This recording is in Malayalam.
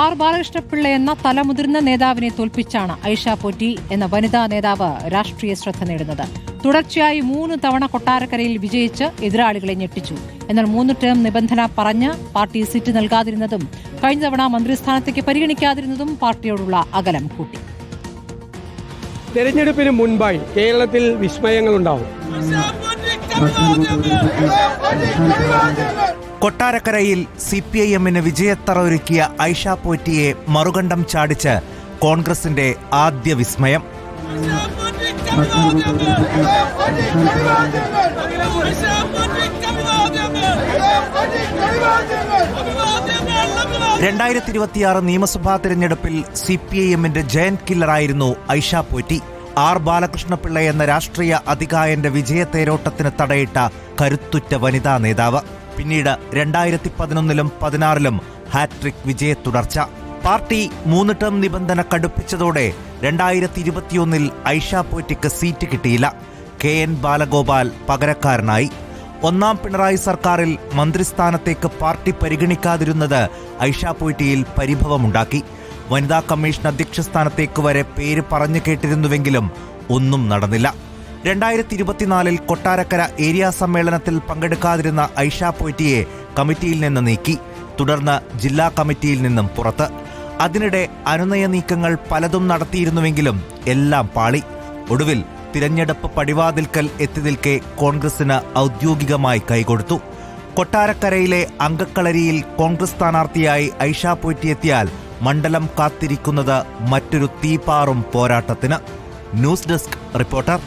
ആർ ബാലകൃഷ്ണപിള്ള എന്ന തലമുതിർന്ന നേതാവിനെ തോൽപ്പിച്ചാണ് ഐഷ പോറ്റി എന്ന വനിതാ നേതാവ് രാഷ്ട്രീയ ശ്രദ്ധ നേടുന്നത്. തുടർച്ചയായി മൂന്ന് തവണ കൊട്ടാരക്കരയിൽ വിജയിച്ച് എതിരാളികളെ ഞെട്ടിച്ചു. എന്നാൽ മൂന്ന് ടേം നിബന്ധന പറഞ്ഞ് പാർട്ടി സീറ്റ് നൽകാതിരുന്നതും കഴിഞ്ഞ തവണ മന്ത്രിസ്ഥാനത്തേക്ക് പരിഗണിക്കാതിരുന്നതും പാർട്ടിയോടുള്ള അകലം കൂട്ടി. തെരഞ്ഞെടുപ്പിന് മുൻപായി കേരളത്തിൽ വിസ്മയങ്ങളുണ്ടാവും. കൊട്ടാരക്കരയിൽ സി പി ഐ എമ്മിന് വിജയത്തറ ഒരുക്കിയ ഐഷ പോറ്റിയെ മറുകണ്ഠം ചാടിച്ച് കോൺഗ്രസിന്റെ ആദ്യ വിസ്മയം. രണ്ടായിരത്തി ഇരുപത്തിയാറ് നിയമസഭാ തിരഞ്ഞെടുപ്പിൽ സി പി ഐ എമ്മിന്റെ ജയന്റ് കില്ലറായിരുന്നു ഐഷ പോറ്റി. ആർ ബാലകൃഷ്ണപിള്ള എന്ന രാഷ്ട്രീയ അധികായന്റെ വിജയത്തേരോട്ടത്തിന് തടയിട്ട കരുത്തുറ്റ വനിതാ നേതാവ്. പിന്നീട് രണ്ടായിരത്തി പതിനൊന്നിലും പതിനാറിലും ഹാട്രിക് വിജയ തുടർച്ച. പാർട്ടി മൂന്ന് ടേം നിബന്ധന കടുപ്പിച്ചതോടെ രണ്ടായിരത്തി ഇരുപത്തിയൊന്നിൽ ഐഷ പോറ്റിക്ക് സീറ്റ് കിട്ടിയില്ല. കെ എൻ ബാലഗോപാൽ പകരക്കാരനായി. ഒന്നാം പിണറായി സർക്കാരിൽ മന്ത്രിസ്ഥാനത്തേക്ക് പാർട്ടി പരിഗണിക്കാതിരുന്നത് ഐഷ പോയിറ്റിയിൽ പരിഭവമുണ്ടാക്കി. വനിതാ കമ്മീഷൻ അധ്യക്ഷ സ്ഥാനത്തേക്ക് വരെ പേര് പറഞ്ഞു കേട്ടിരുന്നുവെങ്കിലും ഒന്നും നടന്നില്ല. രണ്ടായിരത്തി ഇരുപത്തിനാലിൽ കൊട്ടാരക്കര ഏരിയ സമ്മേളനത്തിൽ പങ്കെടുക്കാതിരുന്ന ഐഷ പോയിറ്റിയെ കമ്മിറ്റിയിൽ നിന്ന് നീക്കി തുടർന്ന് ജില്ലാ കമ്മിറ്റിയിൽ നിന്നും പുറത്ത്. അതിനിടെ അനുനയ നീക്കങ്ങൾ പലതും നടത്തിയിരുന്നുവെങ്കിലും എല്ലാം പാളി. ഒടുവിൽ തിരഞ്ഞെടുപ്പ് പടിവാതിൽക്കൽ എത്തി നിൽക്കെ കോൺഗ്രസിന് ഔദ്യോഗികമായി കൈകൊടുത്തു. കൊട്ടാരക്കരയിലെ അങ്കക്കളരിയിൽ കോൺഗ്രസ് സ്ഥാനാർത്ഥിയായി ഐഷ പോറ്റിയെത്തിയാൽ മണ്ഡലം കാത്തിരിക്കുന്നത് മറ്റൊരു തീപാറും പോരാട്ടത്തിന്. News desk reporter